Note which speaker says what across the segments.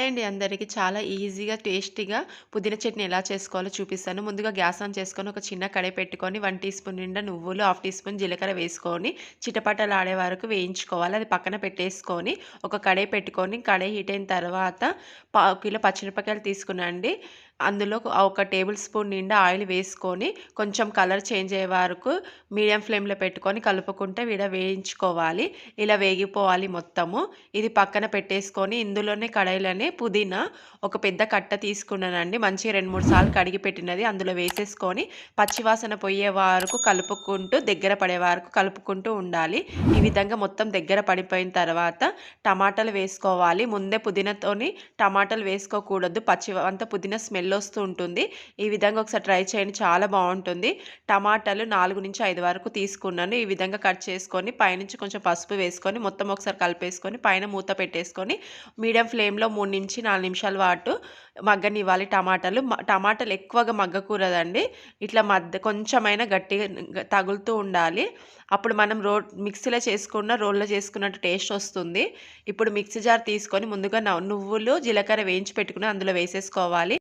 Speaker 1: Hi అండి అందరికీ. చాలా ఈజీగా టేస్టీగా పుదీనా చట్నీ ఎలా చేసుకోవాలో చూపిస్తాను. ముందుగా గ్యాస్ ఆన్ చేసుకొని ఒక చిన్న కడాయి పెట్టుకొని వన్ టీ స్పూన్ నిండా నువ్వులు హాఫ్ టీ స్పూన్ జీలకర్ర వేసుకొని చిటపటలు ఆడే వరకు వేయించుకోవాలి. అది పక్కన పెట్టేసుకొని ఒక కడాయి పెట్టుకొని కడాయి హీట్ అయిన తర్వాత పావు కిలో పచ్చిమిరపకాయలు తీసుకునండి అందులో ఒక టేబుల్ స్పూన్ నిండా ఆయిల్ వేసుకొని కొంచెం కలర్ చేంజ్ అయ్యే వరకు మీడియం ఫ్లేమ్లో పెట్టుకొని కలుపుకుంటే విడ వేయించుకోవాలి. ఇలా వేగిపోవాలి మొత్తము. ఇది పక్కన పెట్టేసుకొని ఇందులోనే కడాయిలోనే పుదీనా ఒక పెద్ద కట్ట తీసుకున్నానండి. మంచిగా రెండు మూడు సార్లు కడిగి పెట్టినది. అందులో వేసేసుకొని పచ్చివాసన పోయే వరకు కలుపుకుంటూ దగ్గర పడే వరకు కలుపుకుంటూ ఉండాలి. ఈ విధంగా మొత్తం దగ్గర పడిపోయిన తర్వాత టమాటాలు వేసుకోవాలి. ముందే పుదీనాతోని టమాటాలు వేసుకోకూడదు. పచ్చి అంత పుదీనా స్మెల్ వెళ్ళొస్తూ వస్తూ ఉంటుంది. ఈ విధంగా ఒకసారి ట్రై చేయండి. చాలా బాగుంటుంది. టమాటాలు నాలుగు నుంచి ఐదు వరకు తీసుకున్నాను. ఈ విధంగా కట్ చేసుకొని పైనుంచి కొంచెం పసుపు వేసుకొని మొత్తం ఒకసారి కలిపేసుకొని పైన మూత పెట్టేసుకొని మీడియం ఫ్లేమ్లో మూడు నుంచి నాలుగు నిమిషాల పాటు మగ్గనివ్వాలి టమాటాలు. టమాటాలు ఎక్కువగా మగ్గకూడదండి ఇట్లా మధ్య కొంచెమైనా గట్టిగా తగులుతూ ఉండాలి. అప్పుడు మనం రో మిక్సీలో చేసుకున్న రోల్లో చేసుకున్నట్టు టేస్ట్ వస్తుంది. ఇప్పుడు మిక్సీ జార్ తీసుకొని ముందుగా నువ్వులు జీలకర్ర వేయించి పెట్టుకుని అందులో వేసేసుకోవాలి.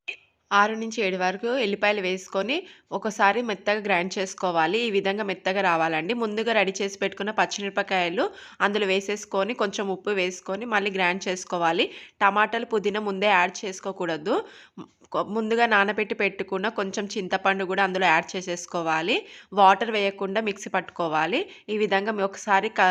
Speaker 1: ఆరు నుంచి ఏడు వరకు ఎల్లిపాయలు వేసుకొని ఒకసారి మెత్తగా గ్రైండ్ చేసుకోవాలి. ఈ విధంగా మెత్తగా రావాలండి. ముందుగా రెడీ చేసి పెట్టుకున్న పచ్చిమిరపకాయలు అందులో వేసేసుకొని కొంచెం ఉప్పు వేసుకొని మళ్ళీ గ్రైండ్ చేసుకోవాలి. టమాటాలు పుదీనా ముందే యాడ్ చేసుకోకూడదు. ముందుగా నానబెట్టి పెట్టుకున్న కొంచెం చింతపండు కూడా అందులో యాడ్ చేసేసుకోవాలి. వాటర్ వేయకుండా మిక్సీ పట్టుకోవాలి. ఈ విధంగా ఒకసారి క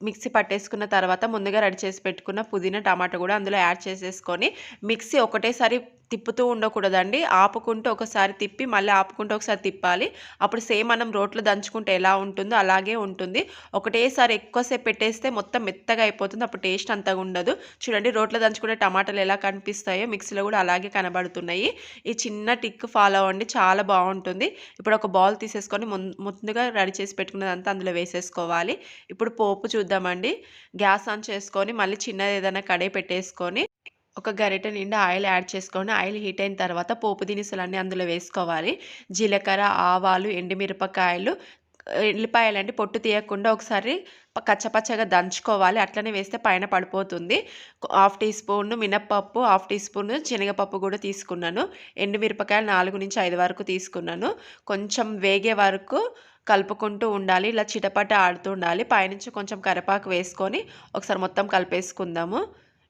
Speaker 1: మిక్సీ పట్టేసుకున్న తర్వాత ముందుగా రెడీ చేసి పెట్టుకున్న పుదీనా టమాటా కూడా అందులో యాడ్ చేసేసుకొని మిక్సీ ఒకటేసారి తిప్పుతూ ఉండకూడదండి. ఆపుకుంటూ ఒకసారి తిప్పి మళ్ళీ ఆపుకుంటూ ఒకసారి తిప్పాలి. అప్పుడు సేమ్ మనం రోట్లో దంచుకుంటే ఎలా ఉంటుందో అలాగే ఉంటుంది. ఒకటేసారి ఎక్కువసేపు పెట్టేస్తే మొత్తం మెత్తగా అయిపోతుంది. అప్పుడు టేస్ట్ అంతగా ఉండదు. చూడండి రోట్లో దంచుకుంటే టమాటాలు ఎలా కనిపిస్తాయో మిక్సీలో కూడా అలాగే కనబడుతున్నాయి. ఈ చిన్న టిక్ ఫాలో అవ్వండి. చాలా బాగుంటుంది. ఇప్పుడు ఒక బౌల్ తీసేసుకొని ముందుగా రెడీ చేసి పెట్టుకున్నదంతా అందులో వేసేసుకోవాలి. ఇప్పుడు పోపు చూద్దామండి. గ్యాస్ ఆన్ చేసుకొని మళ్ళీ చిన్నది ఏదైనా కడాయి పెట్టేసుకొని ఒక గరిటె నిండా ఆయిల్ యాడ్ చేసుకొని ఆయిల్ హీట్ అయిన తర్వాత పోపు దినుసులన్నీ అందులో వేసుకోవాలి. జీలకర్ర ఆవాలు ఎండుమిరపకాయలు ఎల్లిపాయలు అంటే పొట్టు తీయకుండా ఒకసారి కచ్చపచ్చగా దంచుకోవాలి. అట్లనే వేస్తే పైన పడిపోతుంది. హాఫ్ టీ స్పూన్ మినప్పప్పు హాఫ్ టీ స్పూన్ శనగపప్పు కూడా తీసుకున్నాను. ఎండుమిరపకాయలు నాలుగు నుంచి ఐదు వరకు తీసుకున్నాను. కొంచెం వేగే వరకు కలుపుకుంటూ ఉండాలి. ఇలా చిటపట ఆడుతూ ఉండాలి. పైనుంచి కొంచెం కరివేపాకు వేసుకొని ఒకసారి మొత్తం కలిపేసుకుందాము.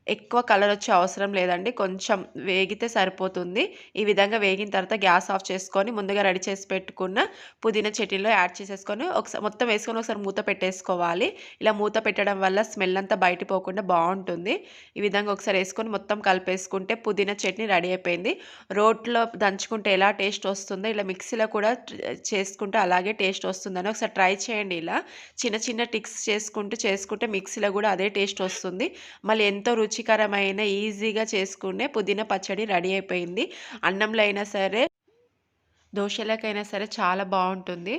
Speaker 1: ఎక్కువ కలర్ వచ్చే అవసరం లేదండి. కొంచెం వేగితే సరిపోతుంది. ఈ విధంగా వేగిన తర్వాత గ్యాస్ ఆఫ్ చేసుకొని ముందుగా రెడీ చేసి పెట్టుకున్న పుదీనా చట్నీలో యాడ్ చేసేసుకొని ఒకసారి మొత్తం వేసుకొని ఒకసారి మూత పెట్టేసుకోవాలి. ఇలా మూత పెట్టడం వల్ల స్మెల్ అంతా బయట పోకుండా బాగుంటుంది. ఈ విధంగా ఒకసారి వేసుకొని మొత్తం కలిపేసుకుంటే పుదీనా చట్నీ రెడీ అయిపోయింది. రోట్లో దంచుకుంటే ఎలా టేస్ట్ వస్తుందో ఇలా మిక్సీలో కూడా చేసుకుంటే అలాగే టేస్ట్ వస్తుందని ఒకసారి ట్రై చేయండి ఇలా. చిన్న చిన్న టిక్స్ చేసుకుంటూ చేసుకుంటే మిక్సీలో కూడా అదే టేస్ట్ వస్తుంది. మళ్ళీ ఎంతో రుచి రుచికరమైన ఈజీగా చేసుకునే పుదీనా పచ్చడి రెడీ అయిపోయింది. అన్నంలో అయినా సరే దోశలకైనా సరే చాలా బాగుంటుంది.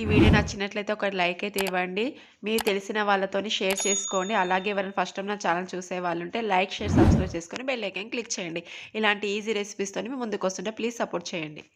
Speaker 1: ఈ వీడియో నచ్చినట్లయితే ఒక లైక్ అయితే ఇవ్వండి. మీరు తెలిసిన వాళ్ళతోని షేర్ చేసుకోండి. అలాగే ఎవరైనా ఫస్ట్ టైం నా ఛానల్ చూసే వాళ్ళు ఉంటే లైక్ షేర్ సబ్స్క్రైబ్ చేసుకొని బెల్ ఐకాన్ క్లిక్ చేయండి. ఇలాంటి ఈజీ రెసిపీస్తో మేము ముందుకు వస్తుంటే ప్లీజ్ సపోర్ట్ చేయండి.